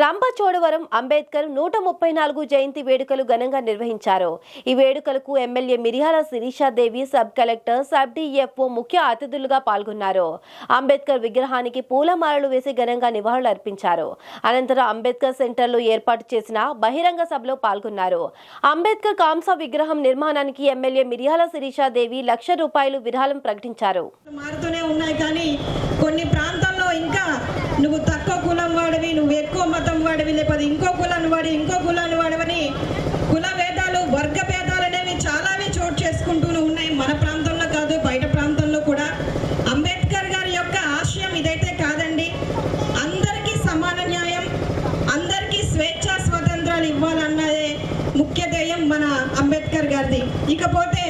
రంపచోడవరం అంబేద్కర్ నూట ముప్పై నాలుగు జయంతి వేడుకలు ఘనంగా నిర్వహించారు. ఈ వేడుకలకు MLA Miriyala Sirishadevi sub collector sub DFO ముఖ్య అతిథులుగా పాల్గొన్నారు. అంబేద్కర్ విగ్రహానికి పూలమాలలు వేసి ఘనంగా నివాళులు అర్పించారు. అనంతరం అంబేద్కర్ సెంటర్లో ఏర్పాటు చేసిన బహిరంగ సభలో పాల్గొన్నారు. అంబేద్కర్ కాంస విగ్రహం నిర్మాణానికి ఎమ్మెల్యే మిరియాల శిరీషాదేవి లక్ష రూపాయలు విరాళం ప్రకటించారు. మారుతూనే ఉన్నాయి కానీ కొన్ని మతం వాడివి లేకపోతే ఇంకో కులాన్ని వాడి ఇంకో కులాన్ని వాడవని కుల భేదాలు వర్గ భేదాలు అనేవి చాలావి చోటు చేసుకుంటూనే ఉన్నాయి. మన ప్రాంతంలో కాదు బయట ప్రాంతంలో కూడా. అంబేద్కర్ గారి యొక్క ఆశయం ఇదైతే కాదండి. అందరికీ సమాన న్యాయం అందరికీ స్వేచ్ఛ స్వతంత్రాలు ఇవ్వాలన్నదే ముఖ్య ధ్యేయం మన అంబేద్కర్ గారిది. ఇకపోతే